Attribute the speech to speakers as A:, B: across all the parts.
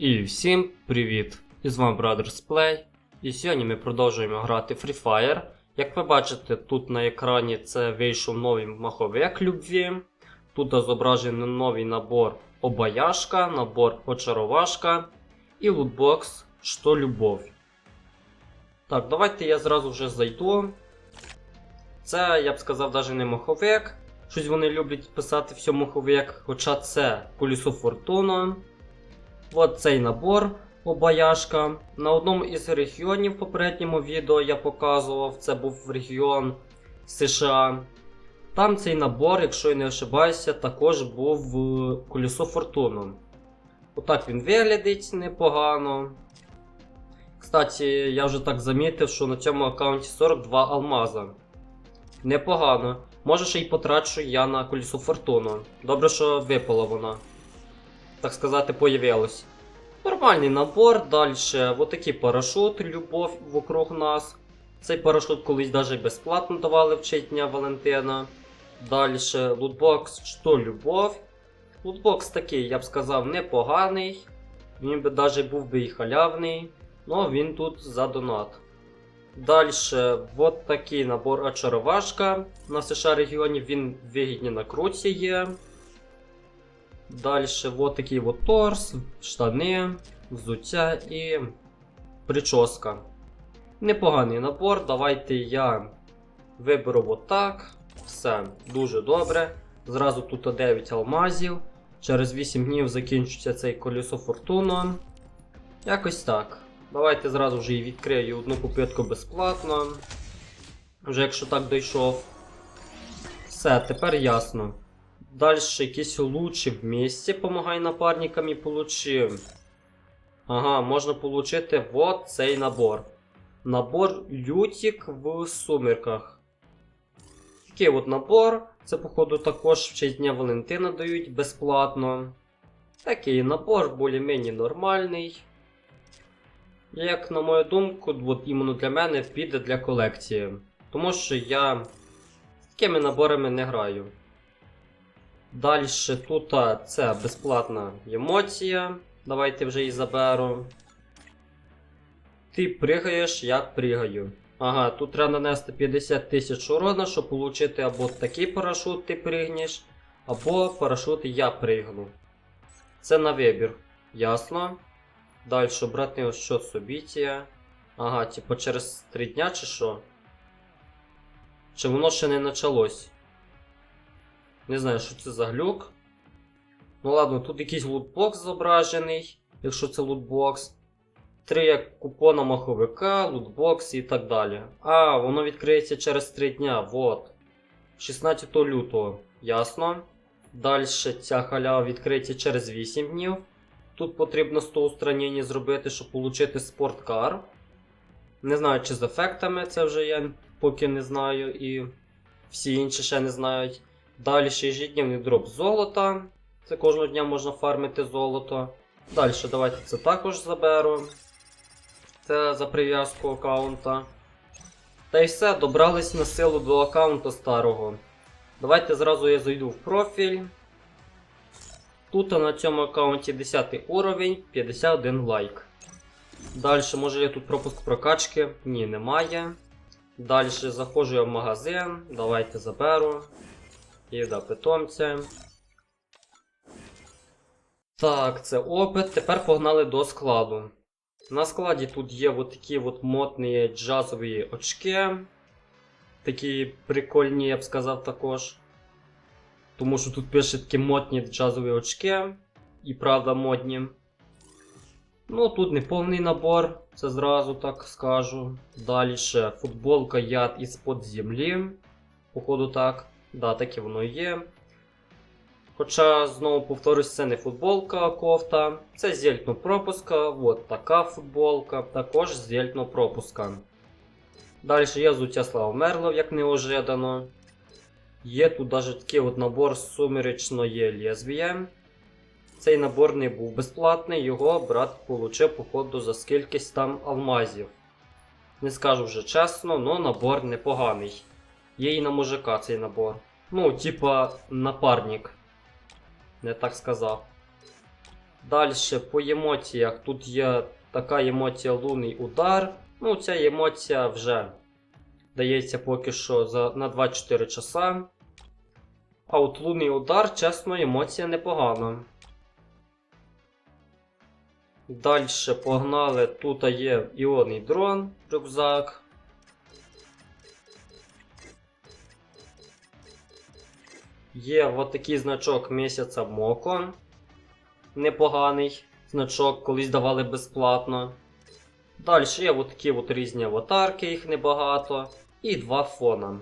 A: І всім привіт! І з вами Brothers Play. І сьогодні ми продовжуємо грати Free Fire. Як ви бачите, тут на екрані це вийшов новий маховик любві. Тут зображений новий набор обаяшка, набор очаровашка і лутбокс Що любов. Так, давайте я зразу вже зайду. Це, я б сказав, навіть не маховик. Щось вони люблять писати все маховик, хоча це колесо фортуна. От цей набор обаяшка. На одному із регіонів в попередньому відео я показував, це був регіон США. Там цей набор, якщо я не ошибаюся, також був в колесо фортуну. Отак він виглядить непогано. Кстати, я вже так замітив, що на цьому аккаунті 42 алмаза. Непогано. Може ще й потрачу я на колесо фортуну. Добре, що випала вона. Так сказати, появилось. Нормальний набор, далі отакий парашут, любов вокруг нас. Цей парашут колись навіть безплатно давали в честь Валентина. Далі лутбокс, що любов. Лутбокс такий, я б сказав, непоганий. Він би навіть був би і халявний. Ну він тут за донат. Далі, от такий набор очаровашка. На США регіоні він вигідні на круті є. Далі от такий от торс, штани, взуття і прическа. Непоганий набор. Давайте я виберу отак. Все, дуже добре. Зразу тут 9 алмазів. Через 8 днів закінчиться цей колесо фортуна. Якось так. Давайте зразу вже і відкрию одну попитку безплатно. Вже якщо так дійшов. Все, тепер ясно. Далі якісь лучі в місті помагай напарникам і получив. Ага, можна получити вот цей набор. Набор лютік в сумерках. Такий от набор. Це, походу, також в честь Дня Валентина дають безплатно. Такий набор більш-менш нормальний. Як на мою думку, от іменно для мене піде для колекції. Тому що я з такими наборами не граю. Далі тут це безплатна емоція. Давайте вже її заберу. Ти пригаєш, як пригаю. Ага, тут треба нанести 50 тисяч урона, щоб отримати або такий парашут ти пригнеш, або парашут я пригну. Це на вибір. Ясно. Далі обратний що события. Ага, типу через 3 дня чи що? Чи воно ще не почалось? Не знаю, що це за глюк. Ну ладно, тут якийсь лутбокс зображений, якщо це лутбокс. Три як купона маховика, лутбокс і так далі. А, воно відкриється через 3 дня, вот. 16 лютого, ясно. Далі ця халява відкриється через 8 днів. Тут потрібно 100 устранень зробити, щоб отримати спорткар. Не знаю, чи з ефектами це вже я поки не знаю, і всі інші ще не знають. Далі ще дроп золота. Це кожного дня можна фармити золото. Далі давайте це також заберу. Це за прив'язку аккаунта. Та й все, добрались на силу до аккаунта старого. Давайте зразу я зайду в профіль. Тут на цьому аккаунті 10 уровень, 51 лайк. Далі, може є тут пропуск прокачки? Ні, немає. Далі заходжу я в магазин. Давайте заберу. Їда питомця. Так, це опит. Тепер погнали до складу. На складі тут є от такі от модні джазові очки. Такі прикольні, я б сказав також. Тому що тут пише такі модні джазові очки. І правда модні. Ну, тут не повний набор, це зразу так скажу. Далі ще футболка яд із-под землі. Походу так. Да, таке воно є. Хоча, знову повторюсь, це не футболка, кофта. Це зельтно пропуска. От така футболка, також зельтно пропуска. Далі є взуття Слава Мерлов, як неожиданно. Є тут навіть такий от набор сумеречної лезвія. Цей набор не був безплатний, його брат отримав, походу, за скількись там алмазів. Не скажу вже чесно, але набор непоганий. Є і на мужика цей набор. Ну, типа напарник. Не так сказав. Далі по емоціях тут є така емоція лунний удар. Ну, ця емоція вже дається поки що за, на 24 часа. А от лунний удар, чесно, емоція непогана. Далі погнали. Тут є іонний дрон, рюкзак. Є от такий значок місяця Моко. Непоганий значок, колись давали безплатно. Далі є от такі різні аватарки, їх небагато. І два фона.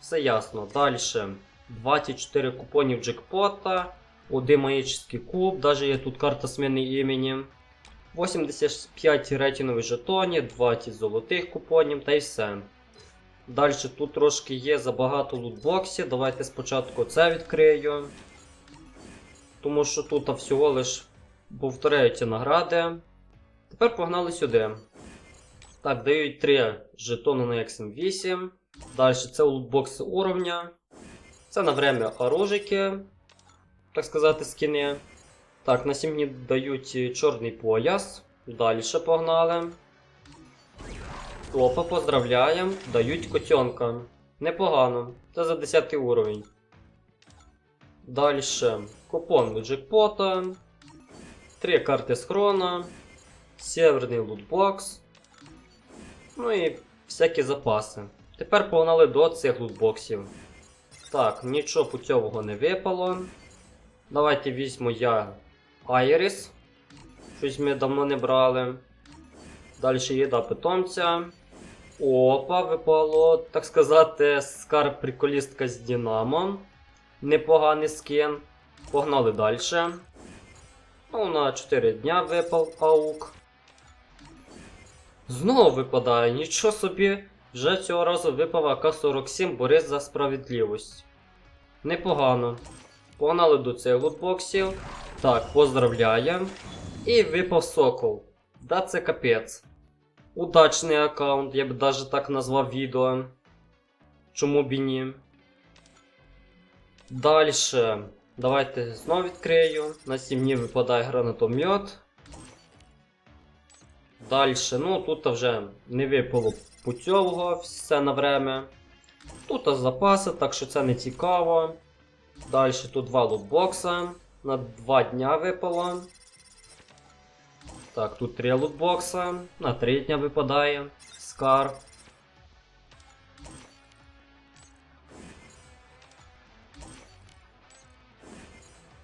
A: Все ясно. Далі 24 купонів джекпота, один магічний куб, навіть є тут карта зміни імені. 85 ретінових жетонів, 20 золотих купонів та й все. Далі тут трошки є забагато лутбоксів. Давайте спочатку це відкрию. Тому що тут всього лиш повторяються награди. Тепер погнали сюди. Так, дають 3 жетони на XM8. Далі це лутбокси уровня. Це на время оружики, так сказати, скини. Так, на 7 дають чорний пояс. Далі погнали. Опа, поздравляємо. Дають котенка. Непогано. Це за 10 уровень. Далі купон до джекпота. Три карти схрона. Северний лутбокс. Ну і всякі запаси. Тепер погнали до цих лутбоксів. Так, нічого путьового не випало. Давайте візьму я Айріс. Щось ми давно не брали. Далі їда питомця. Опа, випало, так сказати, скарб приколістка з Дінамо. Непоганий скін. Погнали далі. Ну, на 4 дня випав аук. Знову випадає, нічого собі. Вже цього разу випав АК-47 Борис за справедливість. Непогано. Погнали до цих лутбоксів. Так, поздравляємо. І випав сокол. Да, це капець. Удачний аккаунт, я б даже так назвав відео. Чому б і ні. Дальше. Давайте знову відкрию. На 7 днів випадає гранатомет. Дальше, ну тут вже не випало путьового все на время. Тут запаси, так що це не цікаво. Далі тут два лутбокса. На 2 дня випало. Так, тут 3 лутбокса. На 3 дня випадає. Скар.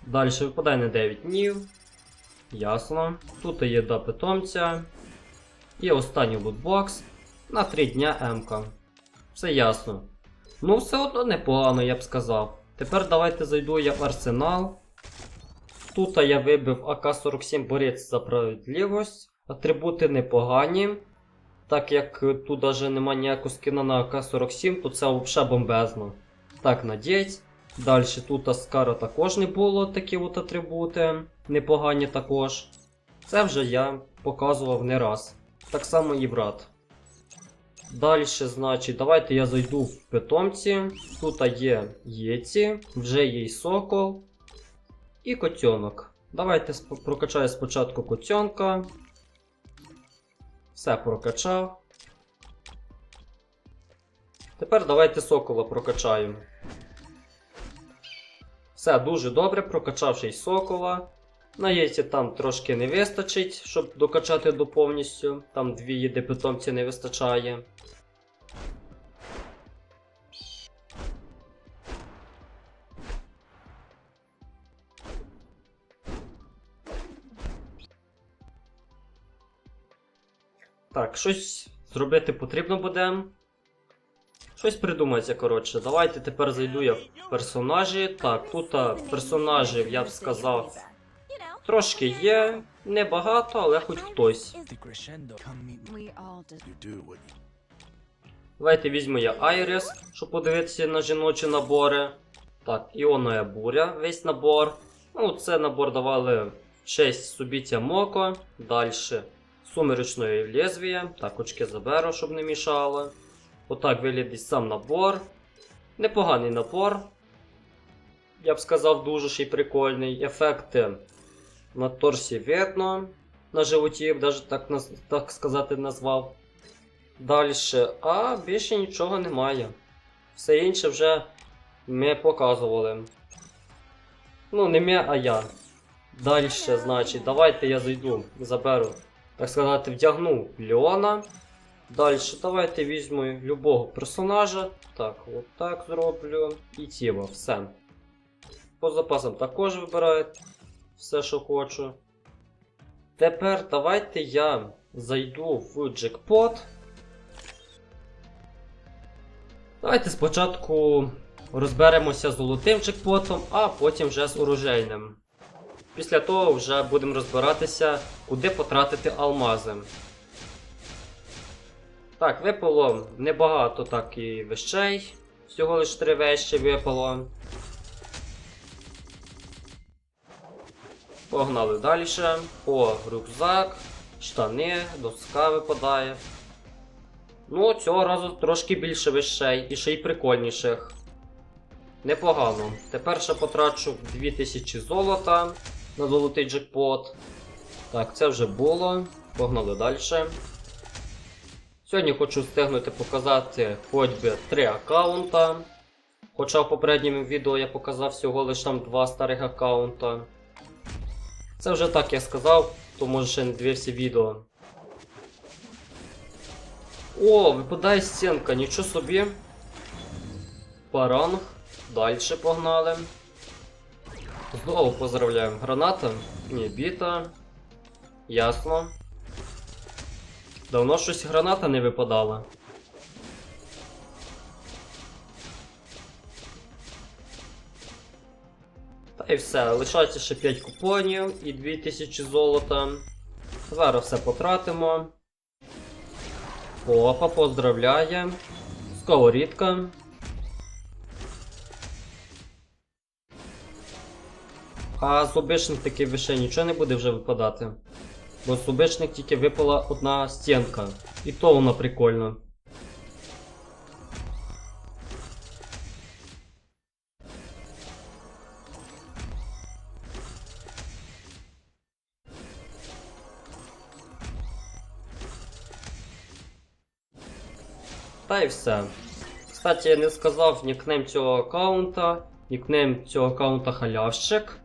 A: Далі випадає на 9 днів. Ясно. Тут є до питомця. І останній лутбокс на 3 дня М-ка. Все ясно. Ну, все одно непогано, я б сказав. Тепер давайте зайду я в арсенал. Тут я вибив АК-47 борець за справедливість. Атрибути непогані. Так як тут навіть немає ніякого скина на АК-47, то це взагалі бомбезно. Так, надіють. Далі тут Аскара також не було такі от атрибути. Непогані також. Це вже я показував не раз. Так само і брат. Далі, значить, давайте я зайду в питомці. Тут є єці, вже є сокол і котенок. Давайте прокачаю спочатку котенка. Все прокачав. Тепер давайте сокола прокачаю. Все дуже добре, прокачавши й сокола. На яйці там трошки не вистачить, щоб докачати до повністю. Там дві їди питомці не вистачає. Так, щось зробити потрібно буде. Щось придумається, коротше. Давайте тепер зайду я в персонажі. Так, тут персонажів, я б сказав, трошки є. Небагато, але хоч хтось. Давайте візьму я Айріс, щоб подивитися на жіночі набори. Так, Іонная буря, весь набор. Ну, це набор давали в честь Субіття Моко. Далі Сумеречної лезвія. Так, очки заберу, щоб не мішало. Отак виглядить сам набор. Непоганий набор. Я б сказав, дуже ще й прикольний. Ефекти На торсі видно. На животі, даже так, так сказати назвав. Далі. А більше нічого немає. Все інше вже ми показували. Ну, не ми, а я. Далі, значить, давайте я зайду, заберу, так сказати, вдягну Леона. Далі, давайте візьму любого персонажа. Так, от так зроблю. І тіло, все. По запасам також вибираю все, що хочу. Тепер давайте я зайду в джекпот. Давайте спочатку розберемося з золотим джекпотом, а потім вже з оружейним. Після того вже будемо розбиратися, куди потратити алмази. Так, випало небагато так і вещей. Всього лише три вещі випало. Погнали далі. О, рюкзак, штани, доска випадає. Ну, цього разу трошки більше вещей і ще й прикольніших. Непогано. Тепер ще потрачу 2000 золота на золотий джекпот. Так, це вже було. Погнали далі. Сьогодні хочу встигнути показати хоч би 3 аккаунта. Хоча в попередньому відео я показав всього лише там два старих аккаунта. Це вже так я сказав, то може ще не дивився відео. О, випадає стінка, нічого собі. Паранг. Далі погнали. Знову поздравляємо. Граната? Ні, біта. Ясно. Давно щось граната не випадала. Та і все, лишається ще 5 купонів і 2000 золота. Зараз все потратимо. Опа, поздравляє. Сковорідка. А з обичних таки вище нічого не буде вже випадати. Бо з обичних тільки випала одна стінка. І то вона прикольна. Та й все. Кстати, я не сказав нікнейм цього аккаунта. Нікнейм цього аккаунта халявщик.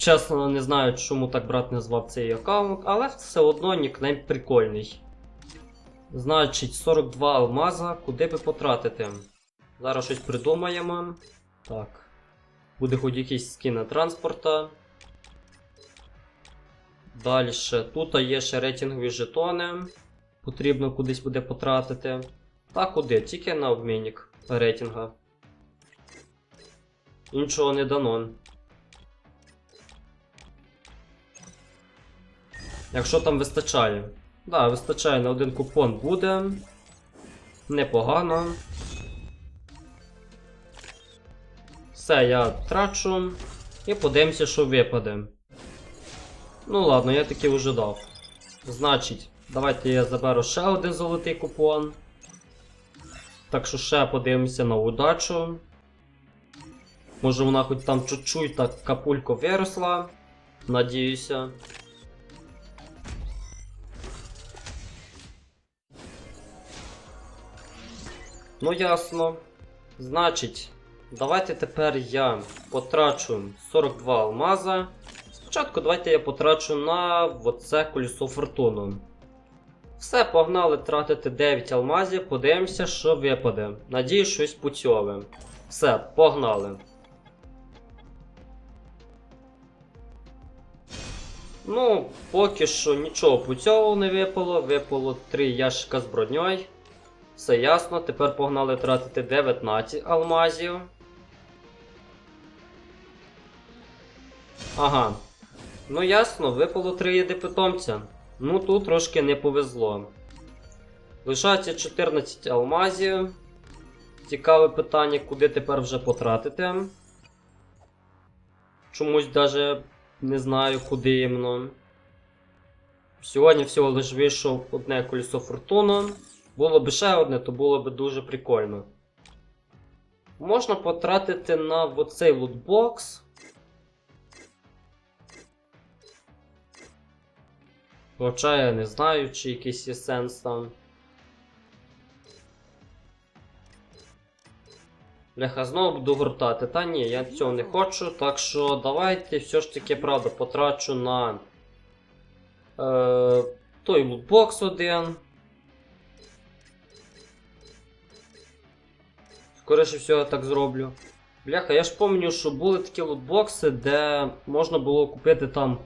A: Чесно, не знаю, чому так брат назвав цей аккаунт, але все одно нікнейм прикольний. Значить, 42 алмаза, куди би потратити? Зараз щось придумаємо. Так. Буде хоч якийсь скін транспорта. Далі. Тут є ще рейтингові жетони. Потрібно кудись буде потратити. Та куди? Тільки на обмінник рейтинга. Іншого не дано. Якщо там вистачає. Да, вистачає на один купон буде. Непогано. Все, я трачу. І подивимося, що випаде. Ну ладно, я таки вже дав. Значить, давайте я заберу ще один золотий купон. Так що ще подивимося на удачу. Може вона хоч там чуть-чуть так капулько виросла. Надіюся. Ну ясно. Значить, давайте тепер я потрачу 42 алмаза. Спочатку давайте я потрачу на оце колесо фортуну. Все, погнали тратити 9 алмазів, подивимося, що випаде. Надію, щось путьове. Все, погнали. Ну, поки що нічого путьового не випало. Випало 3 ящика з броньою. Все ясно, тепер погнали тратити 19 алмазів. Ага. Ну ясно, випало 3 єди питомця. Ну тут трошки не повезло. Лишається 14 алмазів. Цікаве питання, куди тепер вже потратити. Чомусь даже не знаю, куди іменно. Сьогодні всього лиш вийшов одне колесо фортуна. Було б ще одне, то було б дуже прикольно. Можна потратити на оцей лутбокс. Хоча я не знаю, чи якийсь є сенс там. Бляха, знову буду гуртати. Та ні, я цього не хочу, так що давайте все ж таки, правда, потрачу на е, той лутбокс один. Скоріше всього так зроблю. Бляха, я ж пам'ятаю, що були такі лутбокси, де можна було купити там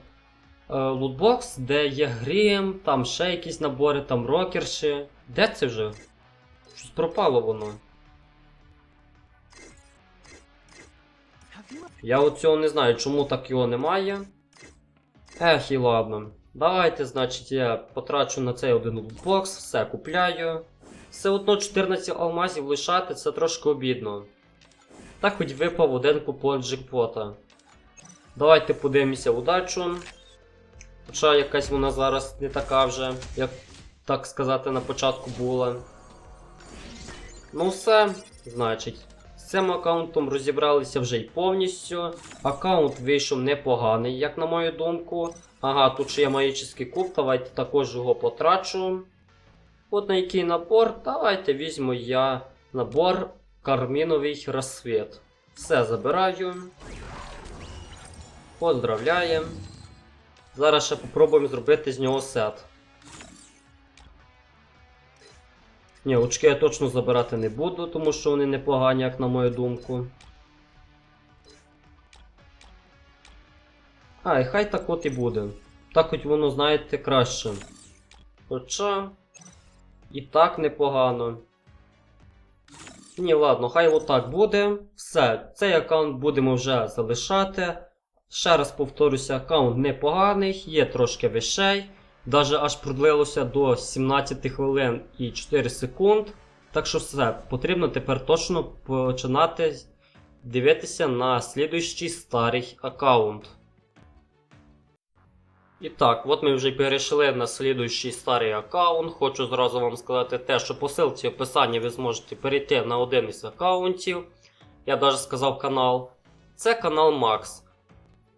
A: е, лутбокс, де є грім, там ще якісь набори, там рокерші. Де це вже? Щось пропало воно. Я от цього не знаю, чому так його немає. Ех, і ладно. Давайте, значить, я потрачу на цей один лутбокс, все купляю. Все одно 14 алмазів лишати це трошки обідно. Так хоч випав один купон джекпота. Давайте подивимося удачу. Хоча якась вона зараз не така вже, як так сказати, на початку була. Ну все, значить, з цим аккаунтом розібралися вже й повністю. Аккаунт вийшов непоганий, як на мою думку. Ага, тут ще є магічний куб, давайте також його потрачу. От на який набор, давайте візьму я набор Карміновий розсвіт. Все забираю. Поздравляємо. Зараз ще попробуємо зробити з нього сет. Ні, очки я точно забирати не буду, тому що вони непогані, як на мою думку. А, і хай так от і буде. Так хоч воно, знаєте, краще. Хоча. І так непогано. Ні, ладно, хай отак буде. Все, цей аккаунт будемо вже залишати. Ще раз повторюся, аккаунт непоганий, є трошки вещей. Даже аж продлилося до 17 хвилин і 4 секунд. Так що все, потрібно тепер точно починати дивитися на слідуючий старий аккаунт. І так, от ми вже перейшли на слідуючий старий аккаунт. Хочу зразу вам сказати те, що по ссылці в описанні ви зможете перейти на один із аккаунтів. Я навіть сказав канал. Це канал Макс.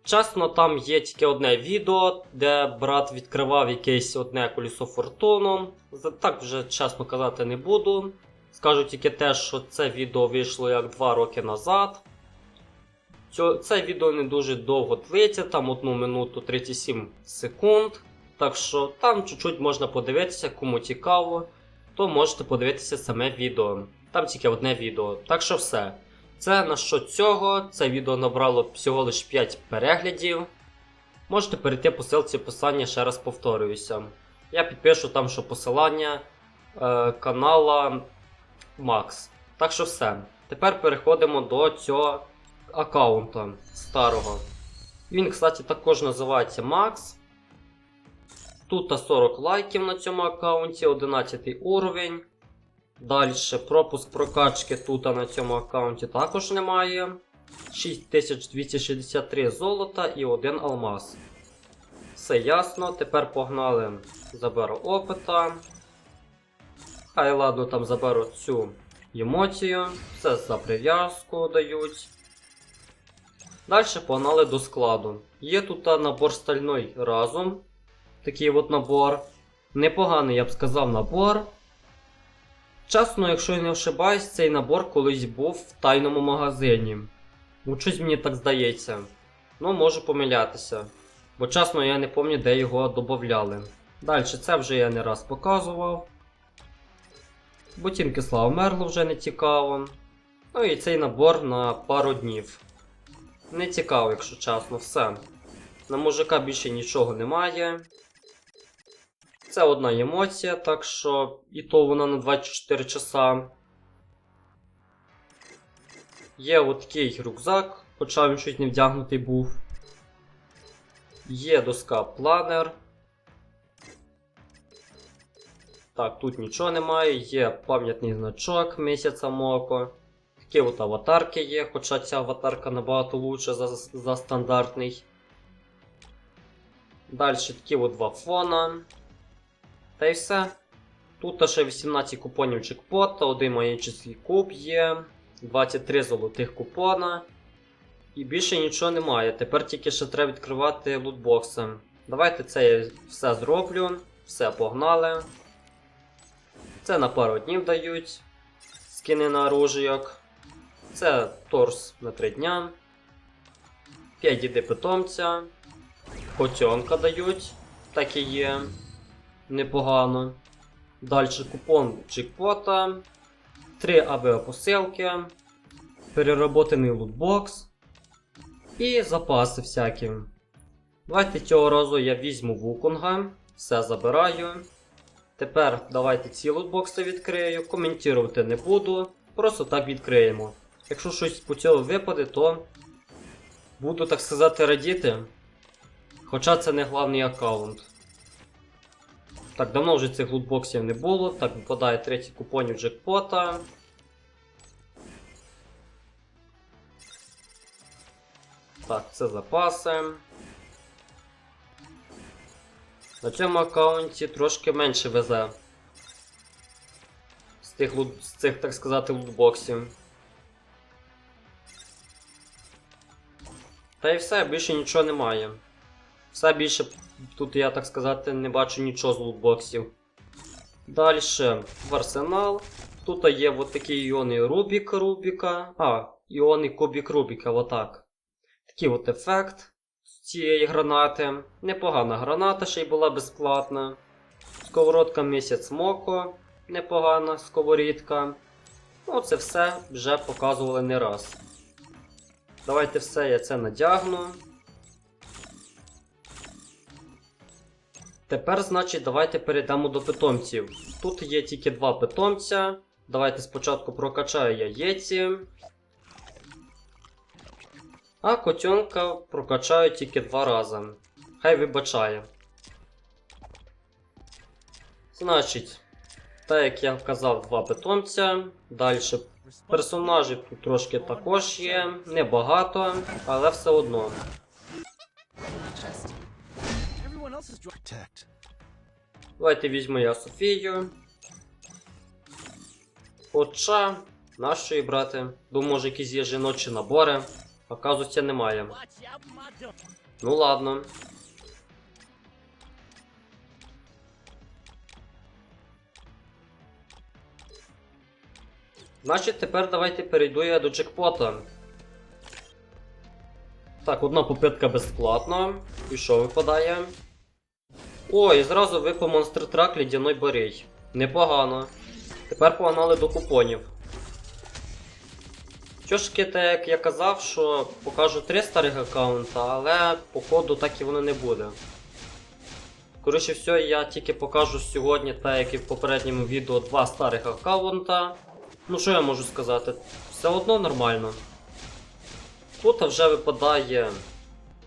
A: Чесно, там є тільки одне відео, де брат відкривав якесь одне колесо фортуну. Так вже чесно казати не буду. Скажу тільки те, що це відео вийшло як 2 роки назад. Це відео не дуже довго длиться, там 1 минуту 37 секунд. Так що там чуть-чуть можна подивитися, кому цікаво, то можете подивитися саме відео. Там тільки одне відео. Так що все. Це на що цього. Це відео набрало всього лише 5 переглядів. Можете перейти по ссылці описання, ще раз повторююся. Я підпишу там, що посилання е, канала Макс. Так що все. Тепер переходимо до цього аккаунта старого. Він, кстати, також називається Макс. Тут 40 лайків на цьому аккаунті, 11 уровень. Далі пропуск прокачки тут на цьому аккаунті також немає. 6263 золота і 1 алмаз. Все ясно. Тепер погнали. Заберу опита. Хай ладно, там заберу цю емоцію. Все за прив'язку дають. Далі погнали до складу. Є тут набор стальний разум. Такий от набор. Непоганий, я б сказав, набор. Чесно, якщо я не ошибаюсь, цей набор колись був в тайному магазині. Ну, щось мені так здається. Ну, можу помилятися. Бо чесно, я не пам'ятаю, де його додавали. Далі, це вже я не раз показував. Ботинки слава мерло вже не цікаво. Ну і цей набор на пару днів. Не цікаво, якщо чесно, все. На мужика більше нічого немає. Це одна емоція, так що і то вона на 24 часа. Є такий рюкзак, хоча він щось не вдягнутий був. Є доска планер. Так, тут нічого немає, є пам'ятний значок місяця Моко. Такі от аватарки є, хоча ця аватарка набагато лучше за, за стандартний. Далі такі от два фона. Та й все. Тут ще 18 купонів джекпота, один магічний куб є, 23 золотих купона. І більше нічого немає. Тепер тільки ще треба відкривати лутбокси. Давайте це я все зроблю. Все погнали. Це на пару днів дають. Скини на оружійок. Це торс на 3 дня. 5 діди питомця. Котенка дають. Так і є. Непогано. Далі купон джекпота. 3 авіапосилки. Переработаний лутбокс. І запаси всякі. Давайте цього разу я візьму вуконга. Все забираю. Тепер давайте ці лутбокси відкрию. Коментувати не буду. Просто так відкриємо. Якщо щось по цьому випаде, то буду так сказати радіти. Хоча це не головний аккаунт. Так, давно вже цих лутбоксів не було. Так, випадає третій купонів джекпота. Так, це запаси. На цьому аккаунті трошки менше везе. З тих, з цих, так сказати, лутбоксів. Та і все, більше нічого немає. Все більше тут я, так сказати, не бачу нічого з лутбоксів. Далі в арсенал. Тут є от такі іони Рубік Рубіка. А, іони Кубік Рубіка, отак. Такий от ефект з цієї гранати. Непогана граната, ще й була безплатна. Сковородка місяць Моко. Непогана сковорідка. Ну, це все вже показували не раз. Давайте все я це надягну. Тепер, значить, давайте перейдемо до питомців. Тут є тільки два питомця. Давайте спочатку прокачаю яєці. А котенка прокачаю тільки два рази. Хай вибачає. Значить, так як я казав, два питомця. Далі персонажів тут трошки також є. Небагато, але все одно. Давайте візьму я Софію. Хоча, нашої брати. Думаю, може якісь є жіночі набори. Оказується, немає. Ну ладно. Значить, тепер давайте перейду я до джекпота. Так, одна попитка безплатна. І що випадає? О, і зразу випав монстр трак лідяной борей. Непогано. Тепер погнали до купонів. Що ж так я казав, що покажу три старих аккаунта, але походу так і воно не буде. Скоріше всього, я тільки покажу сьогодні, так як і в попередньому відео, два старих аккаунта. Ну що я можу сказати? Все одно нормально. Тут вже випадає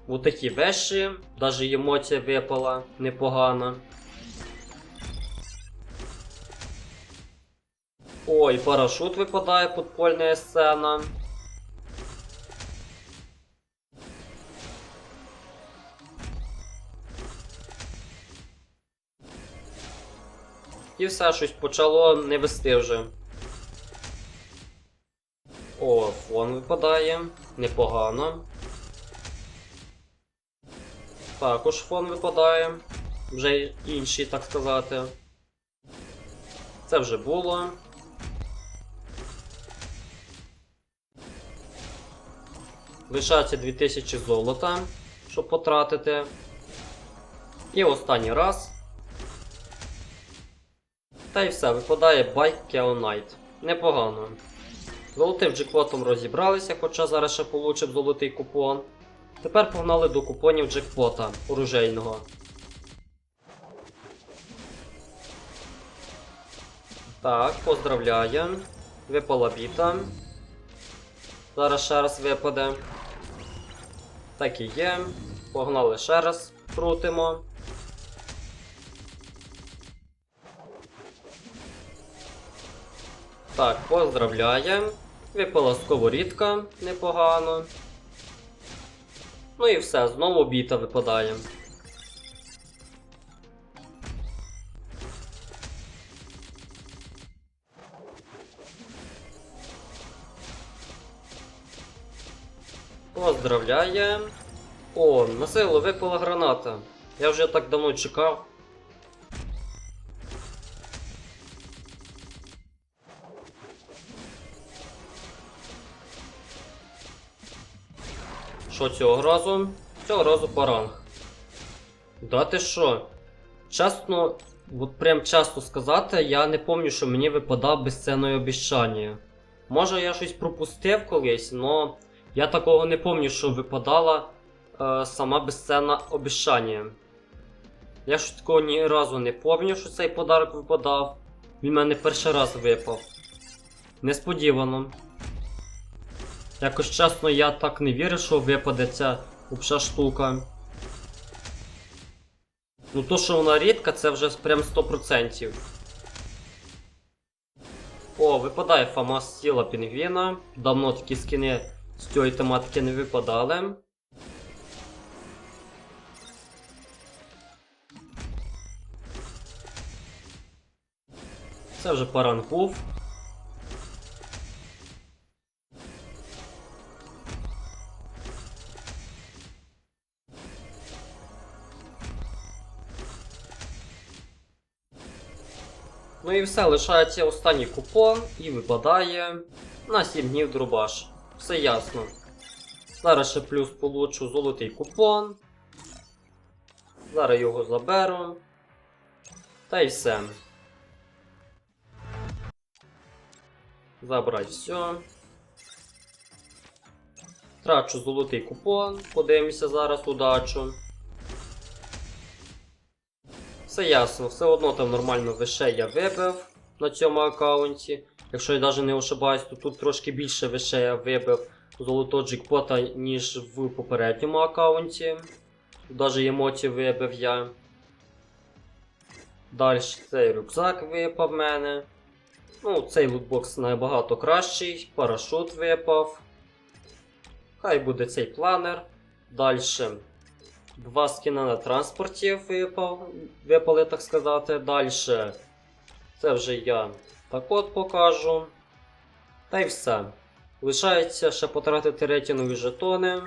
A: от такі вещі, навіть емоція випала непогана. Ой, парашут випадає подпольна сцена. І все щось почало не вести вже. О, фон випадає. Непогано. Також фон випадає. Вже інший, так сказати. Це вже було. Лишається 2000 золота, щоб потратити. І останній раз. Та й все, випадає байк Keonite. Непогано. Золотим джекпотом розібралися, хоча зараз ще получив золотий купон. Тепер погнали до купонів джекпота оружейного. Так, поздравляю. Випала біта. Зараз ще раз випаде. Так і є. Погнали ще раз. Крутимо. Так, поздравляємо. Випала сковорідка непогано. Ну і все, знову біта випадає. Поздравляємо. О, на силу випала граната. Я вже так давно чекав. Що цього разу? Цього разу паранг. Да ти що? Чесно, от прям часто сказати, я не пам'ятаю, що мені випадав безцінне обіщання. Може я щось пропустив колись, но я такого не пам'ятаю, що випадала е, сама безцінна обіщання. Я ж такого ні разу не пам'ятаю, що цей подарок випадав. Він мене перший раз випав. Несподівано. Якось чесно, я так не вірив, що випаде ця обща штука. Ну то, що вона рідка, це вже прям 100%. О, випадає Фамас тіла Пінгвіна. Давно такі скини з цієї тематики не випадали. Це вже парангув. І все, лишається останній купон і випадає на 7 днів дробаш. Все ясно. Зараз ще плюс получу золотий купон. Зараз його заберу. Та й все. Забрать все. Трачу золотий купон. Подивимося зараз удачу. Все ясно, все одно там нормально вище я вибив на цьому аккаунті. Якщо я навіть не ошибаюсь, то тут трошки більше вище я вибив золотого джекпота, ніж в попередньому аккаунті. Навіть емоції вибив я. Далі цей рюкзак випав в мене. Ну, цей лутбокс набагато кращий. Парашут випав. Хай буде цей планер. Далі. Два скіна на транспорті випав, випали, так сказати. Далі. Це вже я так от покажу. Та й все. Лишається ще потратити ретінові жетони.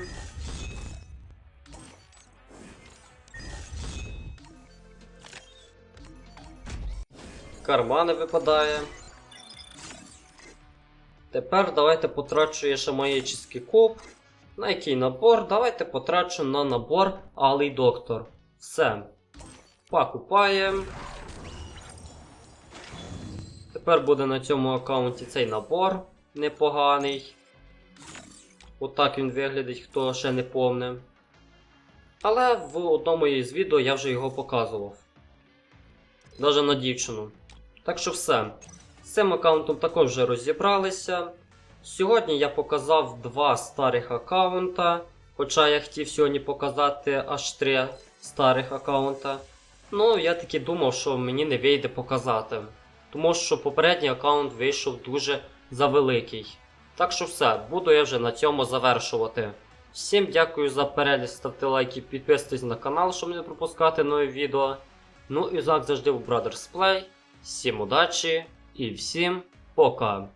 A: Кармани випадає. Тепер давайте потрачу я ще маєчний куб. На який набор? Давайте потрачу на набор Алий Доктор. Все. Покупаємо. Тепер буде на цьому аккаунті цей набор непоганий. Отак він виглядить, хто ще не помне. Але в одному із відео я вже його показував. Даже на дівчину. Так що все. З цим аккаунтом також вже розібралися. Сьогодні я показав два старих аккаунта, хоча я хотів сьогодні показати аж три старих аккаунта. Ну, я таки думав, що мені не вийде показати. Тому що попередній аккаунт вийшов дуже завеликий. Так що все, буду я вже на цьому завершувати. Всім дякую за перегляд, ставте лайки, підписуйтесь на канал, щоб не пропускати нові відео. Ну і як завжди в Brothers Play. Всім удачі і всім пока!